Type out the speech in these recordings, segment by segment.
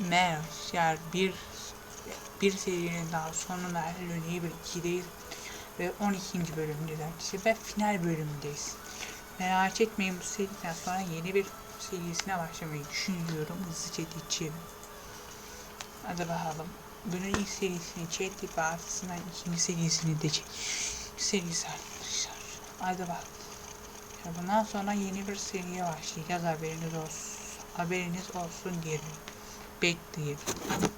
Merhaba bir bir serinin daha sonuna Hello bir 2'deyiz ve 12. bölümdeyiz ve final bölümündeyiz. Merak etmeyin bu seriden sonra yeni bir serisine başlamayı düşünüyorum hızlıca geçelim. Hadi bakalım. Bunun ilk serisini çektik ve arkasından ikinci serisini de çektik. Serisi arkadaşlar. Hadi bakalım. Bundan sonra yeni bir seriye başlayacağız haberiniz olsun. Haberiniz olsun diyelim bekleyin. Bir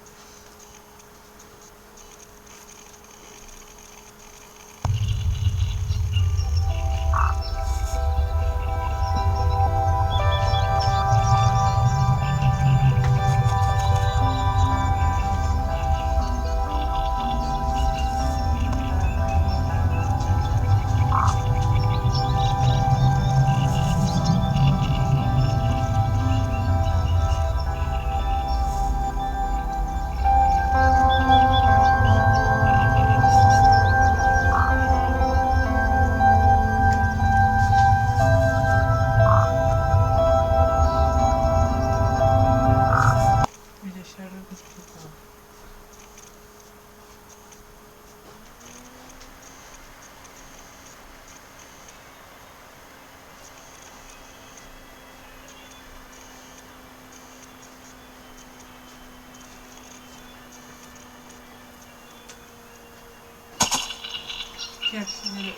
De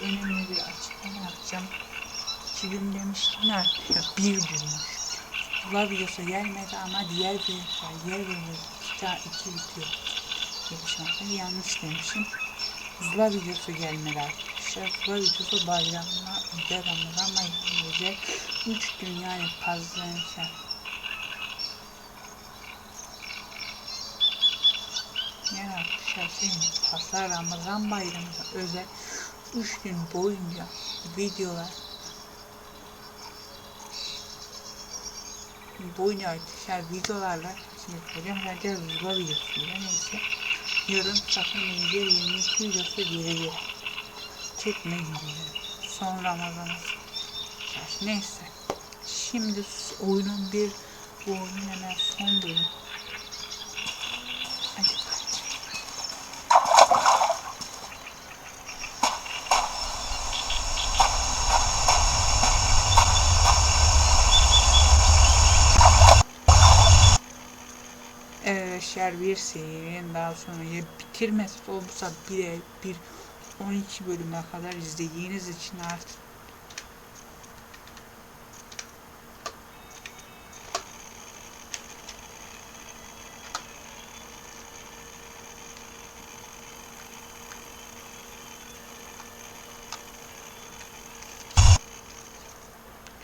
önemli bir açıklama yapacağım. 2000 demiştim ya, bir günmüş. Zula videosu gelmedi ama diğer videolar diğer videolar iki tane iki bitiyor. Demişim yanlış demişim. Zula videosu gelmedi arkadaşlar. Videosu bayramına özel bayramına özel 3 gün yani pazartesi. Yani arkadaşlar şey pazar Ramazan bayramına özel 3 gün boyunca videolar. Boyunca arkadaşlar videolarla şimdi hocam herkes zula videosuyla neyse yarın sakın önce 22 videosu gelecek çekme gidiyor son Ramazan'a neyse şimdi oyunun bir bu oyunun hemen son bölüm Arkadaşlar bir serinin daha sonra ya bitirmesi olursa bile bir 12 bölüme kadar izlediğiniz için artık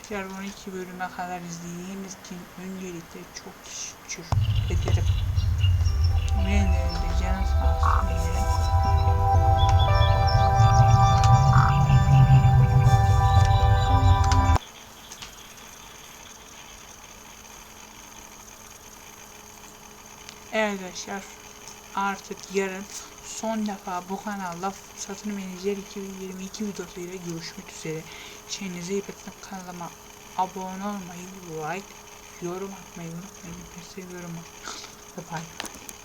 Arkadaşlar 12 bölüme kadar izlediğiniz için öncelikle çok teşekkür ederim. Benim de canım sağ olsun diyelim. Evet arkadaşlar artık yarın son defa bu kanalda satın menajer 2022 videosuyla görüşmek üzere. Kendinize iyi bakın kanalıma abone olmayı, like, yorum atmayı unutmayın. Ben seviyorum. Bye bye.